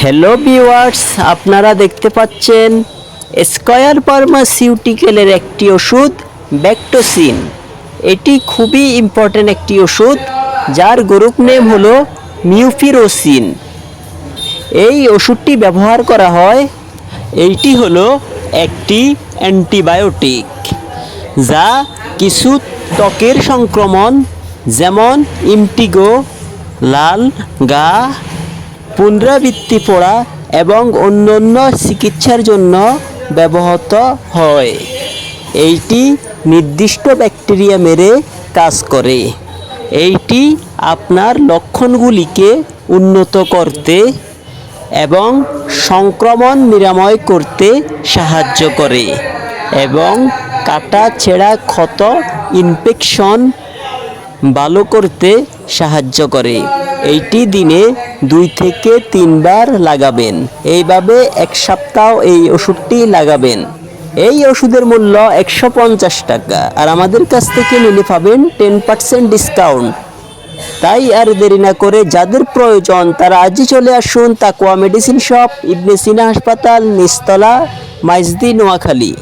Hello viewers আপনারা দেখতে পাচ্ছেন স্কয়ার ফার্মাসিউটিক্যালের একটি ওষুধ ব্যাকটোসিন এটি খুবই ইম্পর্ট্যান্ট একটি ওষুধ, যার গ্রুপ নেম হলো মিউফিরোসিন এই ওষুধটি ব্যবহার করা হয়, এইটি হলো একটি অ্যান্টিবায়োটিক যা কিছু ত্বকের সংক্রমণ, যেমন ইমটিগো লাল, গা পুনরাবৃত্তি পড়া এবং অন্যান্য চিকিৎসার জন্য ব্যবহৃত হয়। এইটি নির্দিষ্ট ব্যাকটেরিয়া মেরে কাজ করে। এইটি আপনার লক্ষণগুলিকে উন্নত করতে এবং সংক্রমণ নিরাময় করতে সাহায্য করে এবং কাটা ছেঁড়া ক্ষত, ইনফেকশন ভালো করতে সাহায্য করে। এইটি দিনে দুই থেকে তিনবার লাগাবেন। এইভাবে এক সপ্তাহ এই ওষুধটি লাগাবেন। এই ওষুধের মূল্য একশো পঞ্চাশ টাকা। আর আমাদের কাছ থেকে নিলে পাবেন টেন পার্সেন্ট ডিসকাউন্ট। তাই আর দেরি না করে যাদের প্রয়োজন তারা আজই চলে আসুন তাকুয়া মেডিসিন শপ, ইবনে সিনা হাসপাতাল নিস্তলা মাইজদি, নোয়াখালী।